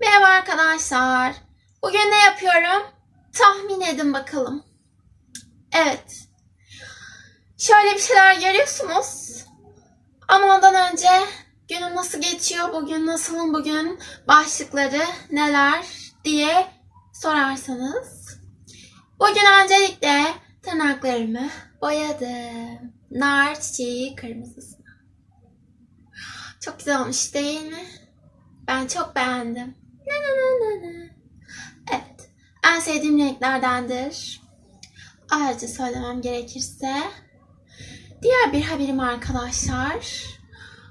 Merhaba arkadaşlar. Bugün ne yapıyorum? Tahmin edin bakalım. Evet. Şöyle bir şeyler görüyorsunuz. Ama ondan önce günüm nasıl geçiyor, bugün nasılım, bugün başlıkları neler diye sorarsanız. Bugün öncelikle tırnaklarımı boyadım. Nar çiçeği kırmızısına. Çok güzel olmuş değil mi? Ben çok beğendim. Na na na na na. Evet. En sevdiğim renklerdendir. Ayrıca söylemem gerekirse diğer bir haberim arkadaşlar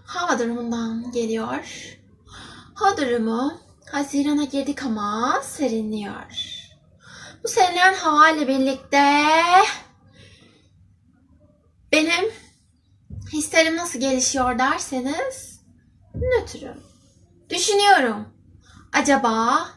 hava durumundan geliyor. Hava durumu Haziran'a girdik ama serinliyor. Bu serinleyen hava ile birlikte benim hislerim nasıl gelişiyor derseniz nötrüm. Düşünüyorum. Acaba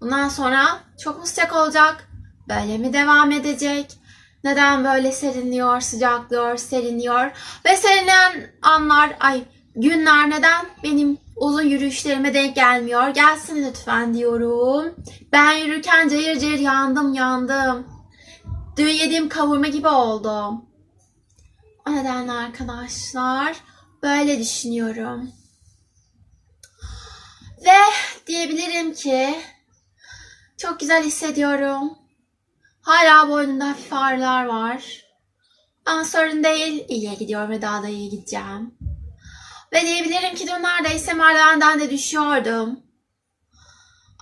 bundan sonra çok mu sıcak olacak? Böyle mi devam edecek? Neden böyle serinliyor, sıcaklıyor, serinliyor? Ve serinleyen anlar, ay günler neden benim uzun yürüyüşlerime denk gelmiyor? Gelsin lütfen diyorum. Ben yürürken cayır cayır yandım yandım. Dün yediğim kavurma gibi oldum. O nedenle arkadaşlar böyle düşünüyorum. Ve diyebilirim ki çok güzel hissediyorum. Hala boynumda hafif ağrılar var. Ama sorun değil. İyiye gidiyorum ve daha da iyi gideceğim. Ve diyebilirim ki dün neredeyse merdivenden de düşüyordum.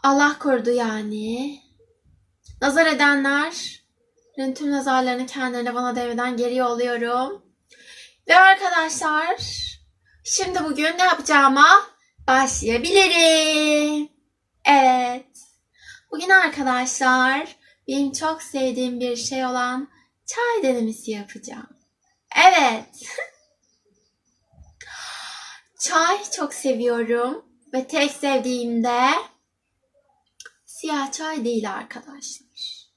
Allah korudu yani. Nazar edenler tüm nazarlarını kendilerine bana devreden geri yolluyorum. Ve arkadaşlar şimdi bugün ne yapacağıma başlayabilirim. Evet. Bugün arkadaşlar benim çok sevdiğim bir şey olan çay denemesi yapacağım. Evet. çay çok seviyorum ve tek sevdiğim de siyah çay değil arkadaşlar.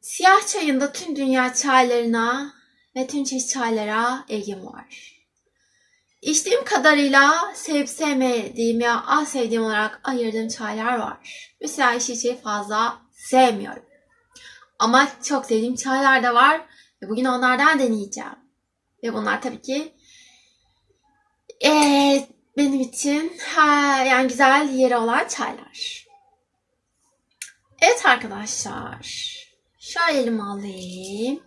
Siyah çayın da tüm dünya çaylarına ve tüm çeşit çaylara ilgim var. İçtiğim kadarıyla sevip sevmediğim ya az sevdiğim olarak ayırdığım çaylar var. Mesela yeşil çayı fazla sevmiyorum. Ama çok sevdiğim çaylar da var ve bugün onlardan deneyeceğim. Ve bunlar tabii ki eee, benim için ha, yani güzel yeri olan çaylar. Evet arkadaşlar. Şöyle elime alayım.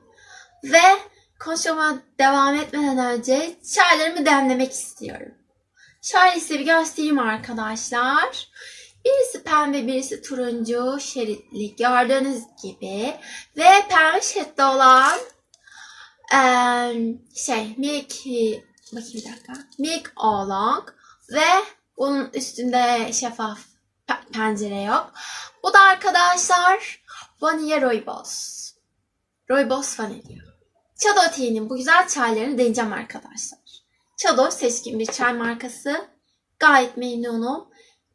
Ve konuşmama devam etmeden önce çaylarımı demlemek istiyorum. Şöyle size bir göstereyim arkadaşlar. Birisi pembe, birisi turuncu şeritli gördüğünüz gibi. Ve pembe şeritli olan eee, şey milk bakayım bir dakika. Milk oolong ve bunun üstünde şeffaf pe- pencere yok. Bu da arkadaşlar vanilya rooibos. Rooibos vanilya. Çado Tea'nin bu güzel çaylarını deneyeceğim arkadaşlar. Çado seçkin bir çay markası. Gayet memnunum.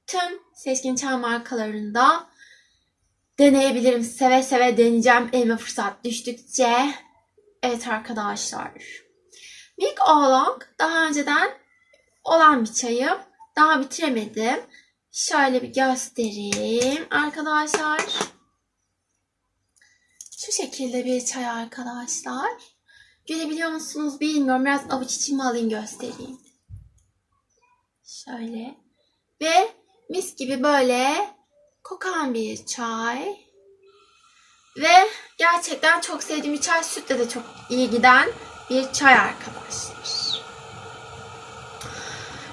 Tüm seçkin çay markalarında deneyebilirim. Seve seve deneyeceğim elime fırsat düştükçe. Evet arkadaşlar. Milk Oolong daha önceden olan bir çayım. Daha bitiremedim. Şöyle bir göstereyim arkadaşlar. Şu şekilde bir çay arkadaşlar. Görebiliyor musunuz bilmiyorum. Biraz avuç içimi alayım göstereyim. Şöyle. Ve mis gibi böyle kokan bir çay. Ve gerçekten çok sevdiğim bir çay. Sütle de çok iyi giden bir çay arkadaşlar.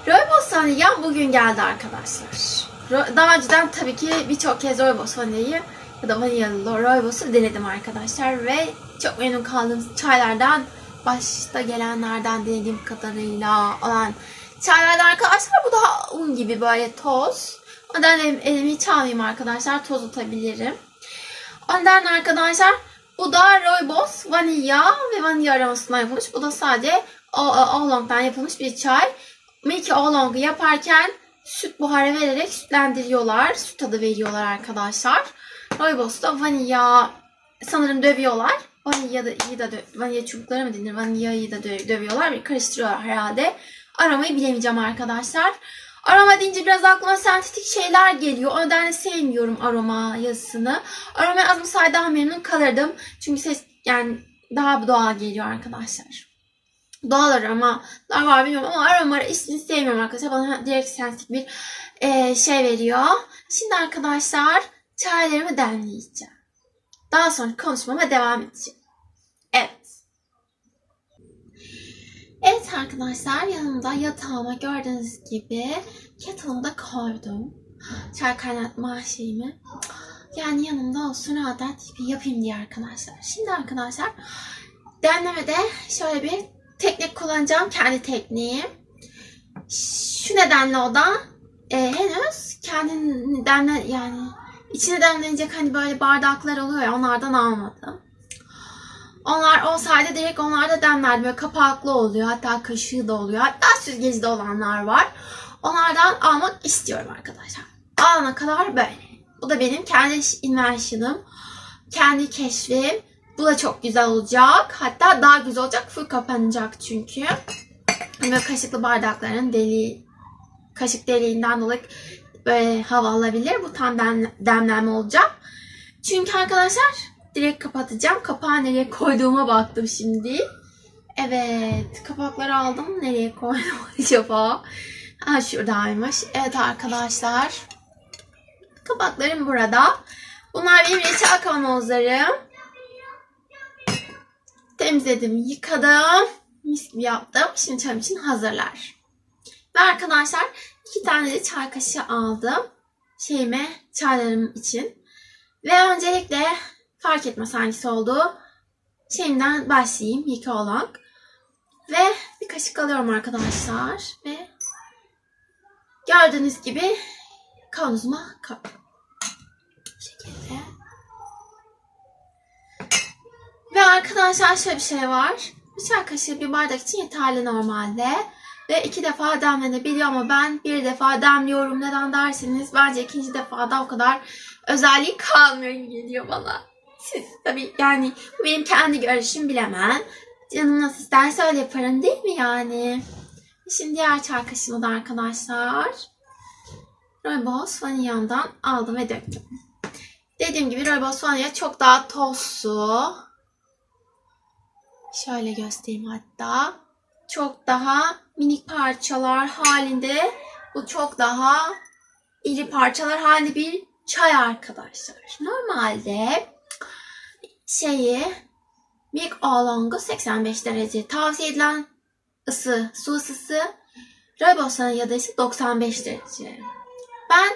Rooibos vanilya bugün geldi arkadaşlar. Daha önceden tabii ki birçok kez rooibos vanilyayı ya da vanilyalı rooibos'u denedim arkadaşlar ve çok memnun kaldığım çaylardan başta gelenlerden denediğim kadarıyla olan çaylardan arkadaşlar bu daha un gibi böyle toz. Ondan elim, elimi hiç almayayım arkadaşlar toz atabilirim. Ondan arkadaşlar bu da rooibos vanilya ve vanilya aromasından yapılmış. Bu da sadece oolong'dan yapılmış bir çay. Milky oolong'u yaparken süt buharı vererek sütlendiriyorlar. Süt tadı veriyorlar arkadaşlar. Rooibos'ta vanilya sanırım dövüyorlar. Vanilyayı da dö- vanilya çubukları mı denir? Vanilyayı da dö- dövüyorlar. Bir karıştırıyorlar herhalde. Aromayı bilemeyeceğim arkadaşlar. Aroma deyince biraz aklıma sentetik şeyler geliyor. O nedenle sevmiyorum aroma yazısını. Aroma yazmasaydı daha memnun kalırdım. Çünkü ses yani daha doğal geliyor arkadaşlar. Doğal aromalar var bilmiyorum ama aroma ismini sevmiyorum arkadaşlar. Bana direkt sentetik bir eee, şey veriyor. Şimdi arkadaşlar çaylarımı demleyeceğim. Daha sonra konuşmama devam edeceğim. Evet. Evet arkadaşlar yanımda yatağıma gördüğünüz gibi kettle'ımı da koydum. Çay kaynatma şeyimi. Yani yanımda olsun rahat rahat yapayım diye arkadaşlar. Şimdi arkadaşlar demlemede şöyle bir teknik kullanacağım. Kendi tekniğim. Şu nedenle o da e, henüz kendini demle yani içine demlenecek hani böyle bardaklar oluyor ya onlardan almadım. Onlar olsaydı direkt onlar da demlerdi. Böyle kapaklı oluyor. Hatta kaşığı da oluyor. Hatta süzgeci de olanlar var. Onlardan almak istiyorum arkadaşlar. Alana kadar böyle. Bu da benim kendi invention'ım. Kendi keşfim. Bu da çok güzel olacak. Hatta daha güzel olacak. Full kapanacak çünkü. Böyle kaşıklı bardakların deliği, kaşık deliğinden dolayı böyle hava alabilir. Bu tam dem, demlenme olacak. Çünkü arkadaşlar direkt kapatacağım. Kapağı nereye koyduğuma baktım şimdi. Evet. Kapakları aldım. Nereye koydum acaba? Ha şuradaymış. Evet arkadaşlar. Kapaklarım burada. Bunlar benim reçel kavanozlarım. Temizledim, yıkadım. Mis gibi yaptım. Şimdi çayım için hazırlar. Ve arkadaşlar iki tane de çay kaşığı aldım. Şeyime, çaylarım için. Ve öncelikle fark etmez hangisi olduğu şeyimden başlayayım ilk olarak. Ve bir kaşık alıyorum arkadaşlar. Ve gördüğünüz gibi kavanozuma. Bu şekilde. Ve arkadaşlar şöyle bir şey var. Bir çay kaşığı bir bardak için yeterli normalde. Ve iki defa demlenebiliyor ama ben bir defa demliyorum. Neden derseniz bence ikinci defada o kadar özelliği kalmıyor gibi geliyor bana. Siz tabii yani bu benim kendi görüşüm bilemem. Canım nasıl isterse öyle yaparım değil mi yani? Şimdi diğer çay kaşığımı da arkadaşlar. Rooibos vanilyamdan aldım ve döktüm. Dediğim gibi Rooibos vanilya çok daha tozsu. Şöyle göstereyim hatta. Çok daha minik parçalar halinde. Bu çok daha iri parçalar halinde bir çay arkadaşlar. Normalde şeyi Milk Oolong'u 85 derece tavsiye edilen ısı, su ısısı Rooibos ya da ise 95 derece. Ben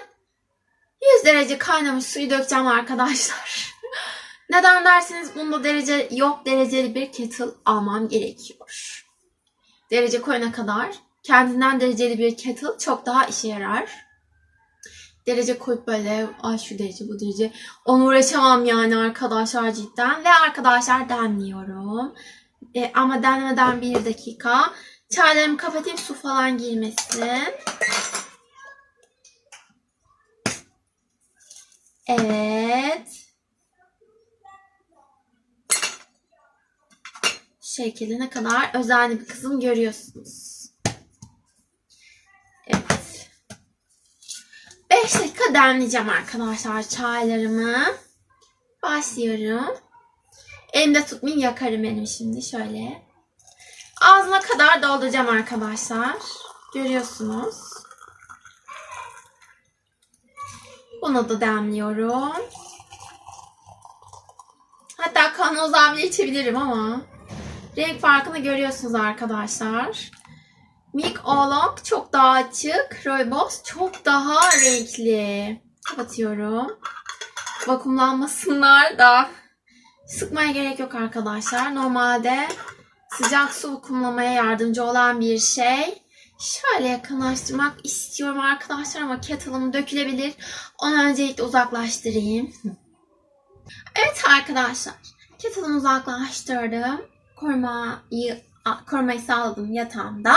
100 derece kaynamış suyu dökeceğim arkadaşlar. Neden derseniz bunda derece yok dereceli bir kettle almam gerekiyor. Derece koyana kadar kendinden dereceli bir kettle çok daha işe yarar. Derece koyup böyle ay şu derece bu derece onu uğraşamam yani arkadaşlar cidden. Ve arkadaşlar demliyorum. E, ama demlemeden bir dakika. Çaylarımı kapatayım su falan girmesin. Evet. Şu şekilde ne kadar özenli bir kızım görüyorsunuz. Evet. 5 dakika demleyeceğim arkadaşlar çaylarımı. Başlıyorum. Elimde tutmayayım yakarım benim şimdi şöyle. Ağzına kadar dolduracağım arkadaşlar. Görüyorsunuz. Bunu da demliyorum. Hatta kavanoz bile içebilirim ama. Renk farkını görüyorsunuz arkadaşlar. Milk Oolong çok daha açık. Rooibos çok daha renkli. Kapatıyorum. Vakumlanmasınlar da. Sıkmaya gerek yok arkadaşlar. Normalde sıcak su vakumlamaya yardımcı olan bir şey. Şöyle yakınlaştırmak istiyorum arkadaşlar ama kettle'ım dökülebilir. Onu öncelikle uzaklaştırayım. Evet arkadaşlar. Kettle'ımı uzaklaştırdım. Korumayı, korumayı sağladım yatağımda.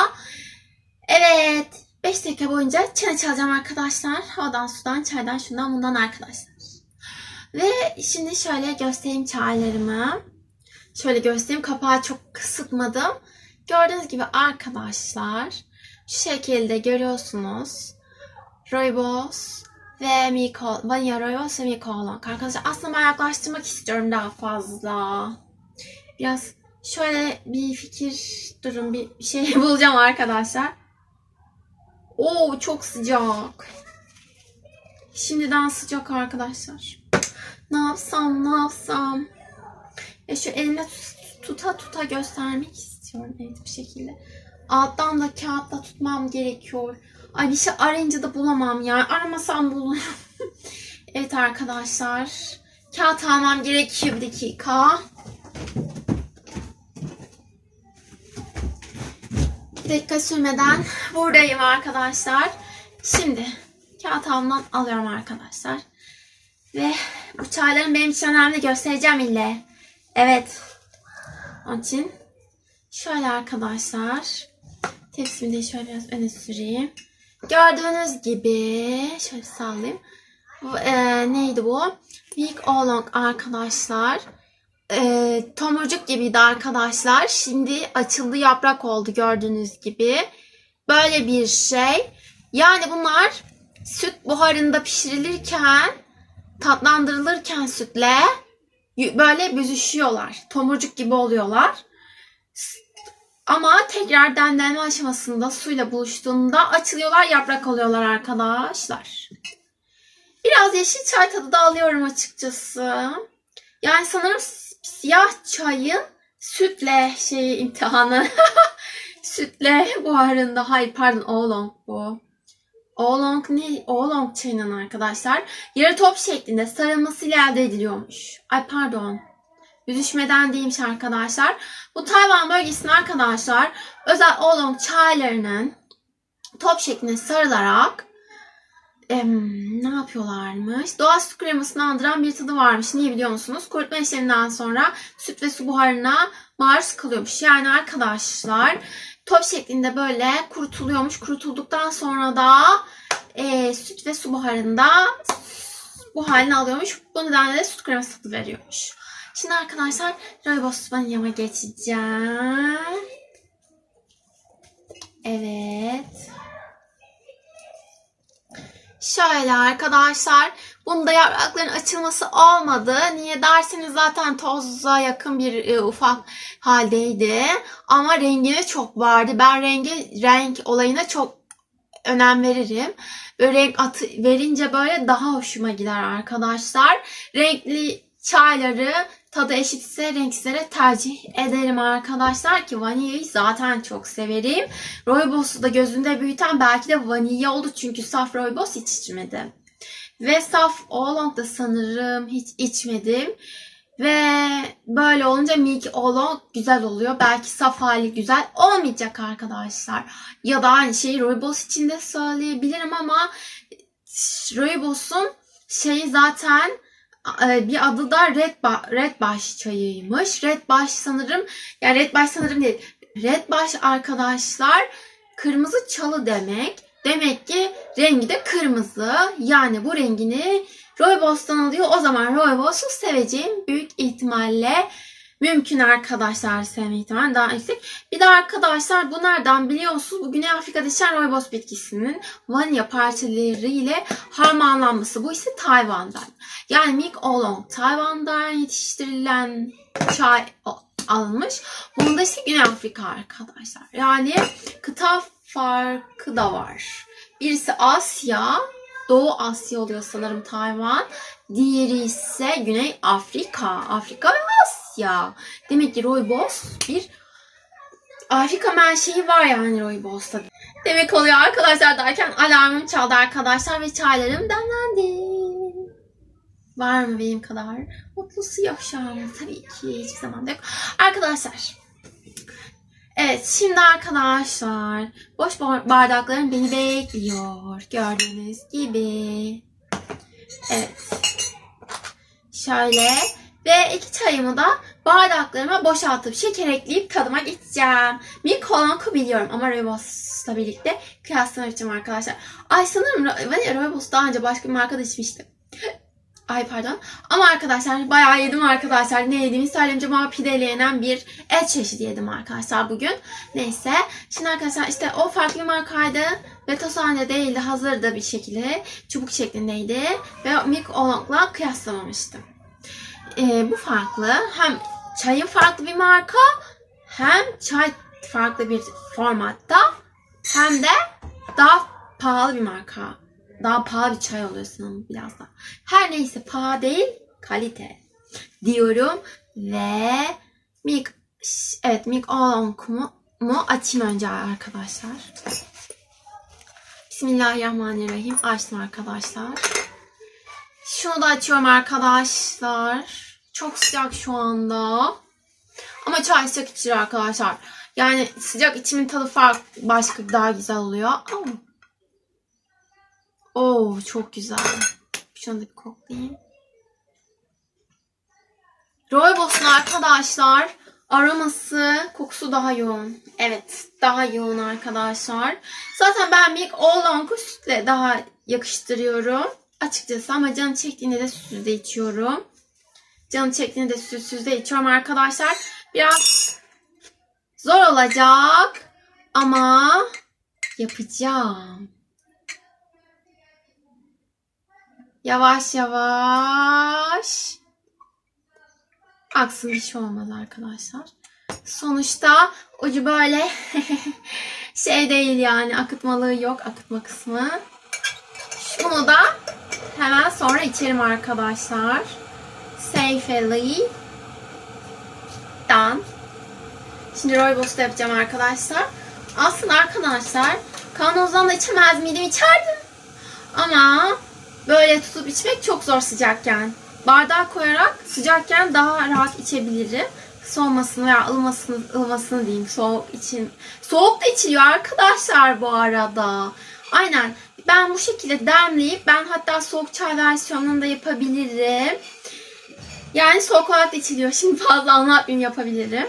Evet. 5 dakika boyunca çene çalacağım arkadaşlar. Havadan, sudan, çaydan, şundan, bundan arkadaşlar. Ve şimdi şöyle göstereyim çaylarımı. Şöyle göstereyim. Kapağı çok sıkmadım. Gördüğünüz gibi arkadaşlar şu şekilde görüyorsunuz. Rooibos ve Miko, Vanilla Rooibos ve Miko Oolong. Arkadaşlar aslında ben yaklaştırmak istiyorum daha fazla. Biraz şöyle bir fikir durun bir şey bulacağım arkadaşlar. Oo çok sıcak. Şimdiden sıcak arkadaşlar. Ne yapsam ne yapsam. Ya şu elimle tut- tuta tuta göstermek istiyorum evet bir şekilde. Alttan da kağıtla tutmam gerekiyor. Ay bir şey arayınca da bulamam ya. Aramasam bulurum. evet arkadaşlar. Kağıt almam gerekiyor bir dakika. Dakika sürmeden buradayım arkadaşlar. Şimdi kağıt almadan alıyorum arkadaşlar. Ve bu çayların benim için önemli göstereceğim ille. Evet. Onun için şöyle arkadaşlar. Tepsimi de şöyle biraz öne süreyim. Gördüğünüz gibi şöyle sallayayım. Bu, e, neydi bu? Big Oolong arkadaşlar. E, tomurcuk gibiydi arkadaşlar. Şimdi açıldı yaprak oldu gördüğünüz gibi. Böyle bir şey. Yani bunlar süt buharında pişirilirken tatlandırılırken sütle böyle büzüşüyorlar. Tomurcuk gibi oluyorlar. Ama tekrar demlenme aşamasında suyla buluştuğunda açılıyorlar, yaprak oluyorlar arkadaşlar. Biraz yeşil çay tadı da alıyorum açıkçası. Yani sanırım siyah çayın sütle şeyi imtihanı. sütle buharında. Hayır pardon oolong bu. Oolong ne? Oolong çayının arkadaşlar. Yarı top şeklinde sarılmasıyla elde ediliyormuş. Ay pardon. Yüzüşmeden değilmiş arkadaşlar. Bu Tayvan bölgesinin arkadaşlar özel oolong çaylarının top şeklinde sarılarak em, ne yapıyorlarmış? Doğal süt kremasını andıran bir tadı varmış. Niye biliyor musunuz? Kurutma işleminden sonra süt ve su buharına maruz kalıyormuş. Yani arkadaşlar top şeklinde böyle kurutuluyormuş. Kurutulduktan sonra da e, süt ve su buharında bu halini alıyormuş. Bu nedenle de süt kreması tadı veriyormuş. Şimdi arkadaşlar rooibos vanilyama geçeceğim. Evet. Şöyle arkadaşlar. Bunda yaprakların açılması olmadı. Niye derseniz zaten toza yakın bir e, ufak haldeydi. Ama rengine çok vardı. Ben rengi renk olayına çok önem veririm. Böyle renk atı, verince böyle daha hoşuma gider arkadaşlar. Renkli çayları tadı eşitse renksizlere tercih ederim arkadaşlar ki vanilyayı zaten çok severim. Rooibos'u da gözünde büyüten belki de vanilya oldu çünkü saf rooibos hiç içmedim. Ve saf oolong da sanırım hiç içmedim. Ve böyle olunca milk oolong güzel oluyor. Belki saf hali güzel olmayacak arkadaşlar. Ya da aynı şeyi rooibos için de söyleyebilirim ama rooibos'un şeyi zaten bir adı da Red, ba- Red Baş çayıymış. Red Baş sanırım, yani Red Baş sanırım değil. Red Baş arkadaşlar kırmızı çalı demek. Demek ki rengi de kırmızı. Yani bu rengini Rooibos'tan alıyor. O zaman Rooibos'u seveceğim büyük ihtimalle mümkün arkadaşlar sevme ihtimali daha yüksek. Bir de arkadaşlar bu nereden biliyorsunuz? Bu Güney Afrika'da yetişen Rooibos bitkisinin vanilya parçalarıyla harmanlanması. Bu ise Tayvan'dan. Yani Milk Oolong Tayvan'dan yetiştirilen çay alınmış. Bunda ise Güney Afrika arkadaşlar. Yani kıta farkı da var. Birisi Asya, Doğu Asya oluyor sanırım Tayvan. Diğeri ise Güney Afrika. Afrika ve Asya. Demek ki Rooibos bir Afrika menşei var yani Rooibos'ta. Demek oluyor arkadaşlar derken alarmım çaldı arkadaşlar ve çaylarım demlendi. Var mı benim kadar? Mutlusu yok şu an. Tabii ki hiçbir zaman yok. Arkadaşlar. Evet şimdi arkadaşlar. Boş bar- bardaklarım beni bekliyor. Gördüğünüz gibi. Evet. Şöyle. Ve iki çayımı da bardaklarıma boşaltıp şeker ekleyip tadıma geçeceğim. Milk Oolong'u biliyorum ama Rooibos'la birlikte kıyaslamayacağım arkadaşlar. Ay sanırım Rooibos daha önce başka bir markada içmiştim. Ay pardon. Ama arkadaşlar bayağı yedim arkadaşlar. Ne yediğimi söylemeyeceğim ama pideyle bir et çeşidi yedim arkadaşlar bugün. Neyse. Şimdi arkadaşlar işte o farklı bir markaydı. halinde değildi. Hazırda bir şekilde çubuk şeklindeydi. Ve Milk Oolong'la kıyaslamamıştım. Ee, bu farklı. Hem çayın farklı bir marka hem çay farklı bir formatta hem de daha pahalı bir marka. Daha pahalı bir çay oluyor sanırım biraz da. Her neyse pahalı değil kalite diyorum ve Milk evet Milk Oolong'umu mu açayım önce arkadaşlar. Bismillahirrahmanirrahim. Açtım arkadaşlar. Şunu da açıyorum arkadaşlar. Çok sıcak şu anda. Ama çay sıcak içir arkadaşlar. Yani sıcak içimin tadı farklı, başka daha güzel oluyor. Oo. Oo çok güzel. Şunu da bir koklayayım. Rooibos'un arkadaşlar aroması, kokusu daha yoğun. Evet, daha yoğun arkadaşlar. Zaten ben Milk Oolong'u sütle daha yakıştırıyorum. Açıkçası ama canı çektiğinde de sütsüz de içiyorum. Canı çektiğinde de sütsüz de içiyorum arkadaşlar. Biraz zor olacak ama yapacağım. Yavaş yavaş. Aksın bir şey olmaz arkadaşlar. Sonuçta ucu böyle şey değil yani akıtmalığı yok akıtma kısmı. Bunu da hemen sonra içerim arkadaşlar. Safely. Done. Şimdi rooibos da yapacağım arkadaşlar. Aslında arkadaşlar kavanozdan da içemez miydim? İçerdim. Ama böyle tutup içmek çok zor sıcakken. Bardağa koyarak sıcakken daha rahat içebilirim. Soğumasını veya ılımasını, ılımasını diyeyim. Soğuk için. Soğuk da içiliyor arkadaşlar bu arada. Aynen. Ben bu şekilde demleyip ben hatta soğuk çay versiyonunu da yapabilirim. Yani soğuk olarak da içiliyor. Şimdi fazla anlatmayayım yapabilirim.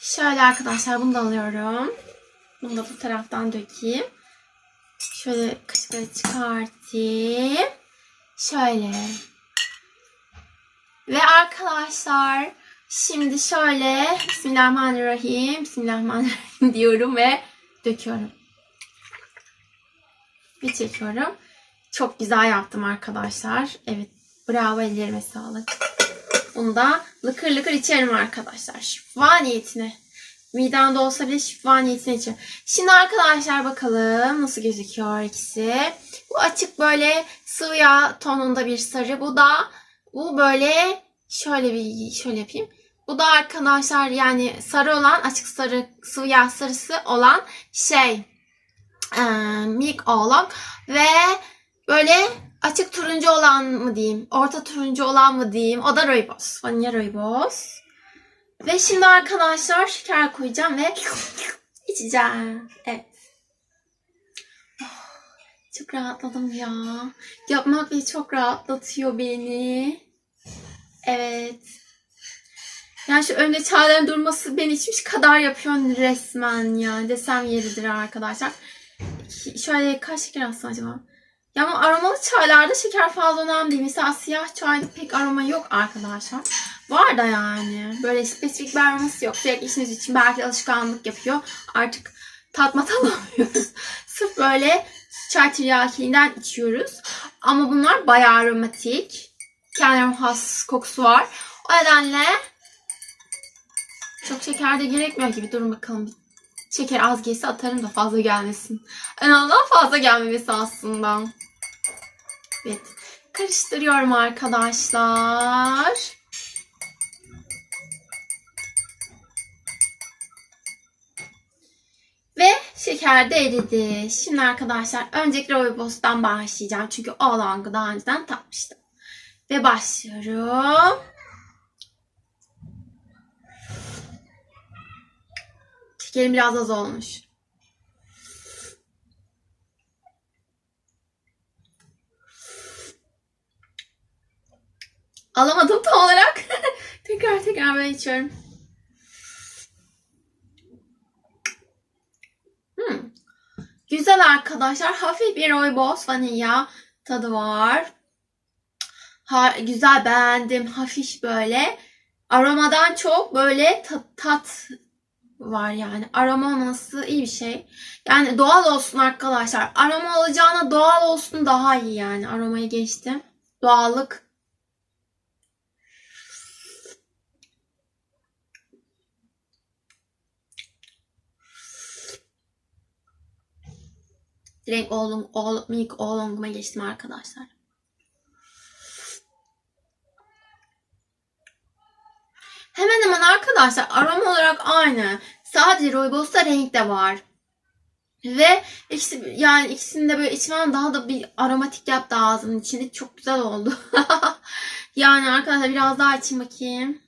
Şöyle arkadaşlar bunu da alıyorum. Bunu da bu taraftan dökeyim. Şöyle kaşıkları çıkartayım. Şöyle. Ve arkadaşlar şimdi şöyle Bismillahirrahmanirrahim Bismillahirrahmanirrahim diyorum ve döküyorum. Ve çekiyorum. Çok güzel yaptım arkadaşlar. Evet bravo ellerime sağlık. Bunu da lıkır lıkır içerim arkadaşlar. Şifa niyetine. Midemde olsa bile şifa niyetine içerim. Şimdi arkadaşlar bakalım nasıl gözüküyor ikisi. Bu açık böyle sıvı yağ tonunda bir sarı. Bu da bu böyle şöyle bir şöyle yapayım. Bu da arkadaşlar yani sarı olan açık sarı sıvı yağ sarısı olan şey e, milk oolong ve böyle açık turuncu olan mı diyeyim orta turuncu olan mı diyeyim o da rooibos vanilya rooibos. Ve şimdi arkadaşlar şeker koyacağım ve içeceğim. Evet. Çok rahatladım ya. Yapmak bile çok rahatlatıyor beni. Evet. Yani şu önde çayların durması beni içmiş kadar yapıyor resmen ya. Desem yeridir arkadaşlar. Şöyle kaç şeker atsam acaba? Ya ama aromalı çaylarda şeker fazla önemli değil. Mesela siyah çayda pek aroma yok arkadaşlar. Var da yani. Böyle spesifik bir aroması yok. Sürekli içiniz için belki alışkanlık yapıyor. Artık tatma alamıyoruz. Sırf böyle çay tiryakiliğinden içiyoruz. Ama bunlar bayağı aromatik. Kendine has kokusu var. O nedenle çok şeker de gerekmiyor gibi. Durun bakalım. Şeker az gelse atarım da fazla gelmesin. En azından fazla gelmemesi aslında. Evet. Karıştırıyorum arkadaşlar. Ve şeker de eridi. Şimdi arkadaşlar öncelikle rooibos'tan başlayacağım. Çünkü o olangı daha önceden tatmıştım. Ve başlıyorum. Şekerim biraz az olmuş. Alamadım tam olarak. tekrar tekrar böyle içiyorum. Hmm. Güzel arkadaşlar. Hafif bir rooibos vanilya tadı var. Ha, güzel beğendim. Hafif böyle. Aromadan çok böyle tat, tat var yani. Aroma olması iyi bir şey. Yani doğal olsun arkadaşlar. Aroma olacağına doğal olsun daha iyi yani. Aromayı geçtim. Doğallık. Direkt oğlum, oğlum, minik oğlunguma geçtim arkadaşlar. Hemen hemen arkadaşlar aroma olarak aynı. Sadece rooibos'ta renk de var. Ve ikisi yani ikisini de böyle içmem daha da bir aromatik yaptı ağzımın içinde. Çok güzel oldu. yani arkadaşlar biraz daha içeyim bakayım.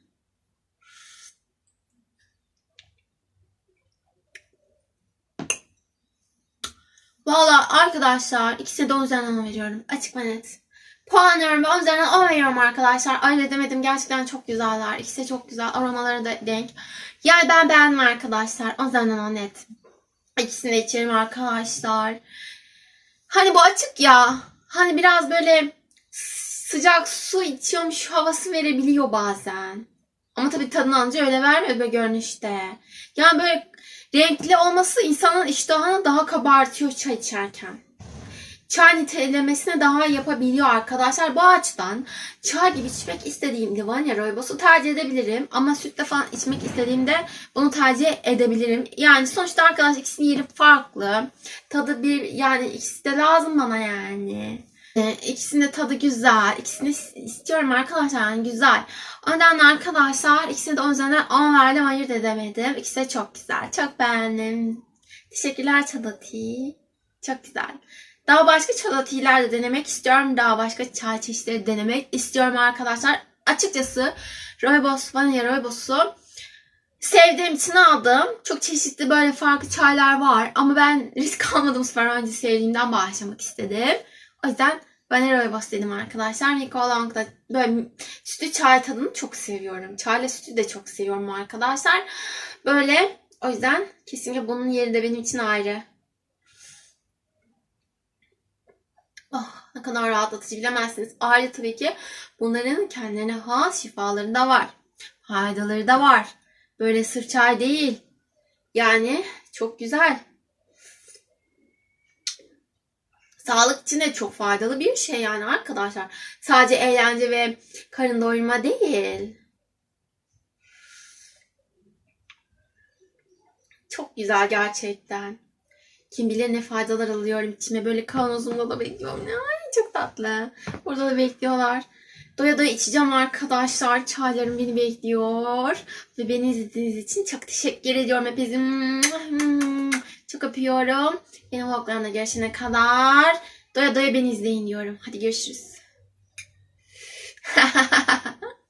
Valla arkadaşlar ikisine de 10 üzerinden 10 veriyorum. Açık ve net. Puanlıyorum ve 10 üzerinden 10 veriyorum arkadaşlar. Ayırt edemedim. Gerçekten çok güzeller. İkisi de çok güzel. Aromaları da denk. Yani ben beğendim arkadaşlar. 10 üzerinden 10 net. İkisini de içerim arkadaşlar. Hani bu açık ya. Hani biraz böyle sıcak su içiyormuş havası verebiliyor bazen. Ama tabii tadını alınca öyle vermiyor böyle görünüşte. Yani böyle renkli olması insanın iştahını daha kabartıyor çay içerken. Çay nitelemesine daha yapabiliyor arkadaşlar. Bu açıdan çay gibi içmek istediğimde vanilya rooibos'u tercih edebilirim. Ama sütle falan içmek istediğimde bunu tercih edebilirim. Yani sonuçta arkadaşlar ikisinin yeri farklı. Tadı bir yani ikisi de lazım bana yani. Ee, İkisinin de tadı güzel. İkisini is- istiyorum arkadaşlar yani güzel. O nedenle arkadaşlar ikisini de 10 üzerinden 10 verdim ayırt edemedim. İkisi de çok güzel. Çok beğendim. Teşekkürler Çadati. Çok güzel. Daha başka çikolatalar da denemek istiyorum. Daha başka çay çeşitleri denemek istiyorum arkadaşlar. Açıkçası Rooibos, Vanilla Rooibos'u sevdiğim için aldım. Çok çeşitli böyle farklı çaylar var. Ama ben risk almadım sefer önce sevdiğimden başlamak istedim. O yüzden Vanilla Rooibos dedim arkadaşlar. Nikolong'da böyle sütlü çay tadını çok seviyorum. Çayla sütü de çok seviyorum arkadaşlar. Böyle o yüzden kesinlikle bunun yeri de benim için ayrı. Oh, ne kadar rahatlatıcı bilemezsiniz. Ayrıca tabii ki bunların kendilerine has şifaları da var. Faydaları da var. Böyle sır çay değil. Yani çok güzel. Sağlık için de çok faydalı bir şey yani arkadaşlar. Sadece eğlence ve karın doyurma değil. Çok güzel gerçekten. Kim bilir ne faydalar alıyorum içime. Böyle kavanozumda da bekliyorum. Ay çok tatlı. Burada da bekliyorlar. Doya doya içeceğim arkadaşlar. Çaylarım beni bekliyor. Ve beni izlediğiniz için çok teşekkür ediyorum. Hepinizi çok öpüyorum. Benim vloglarımda görüşene kadar doya doya beni izleyin diyorum. Hadi görüşürüz.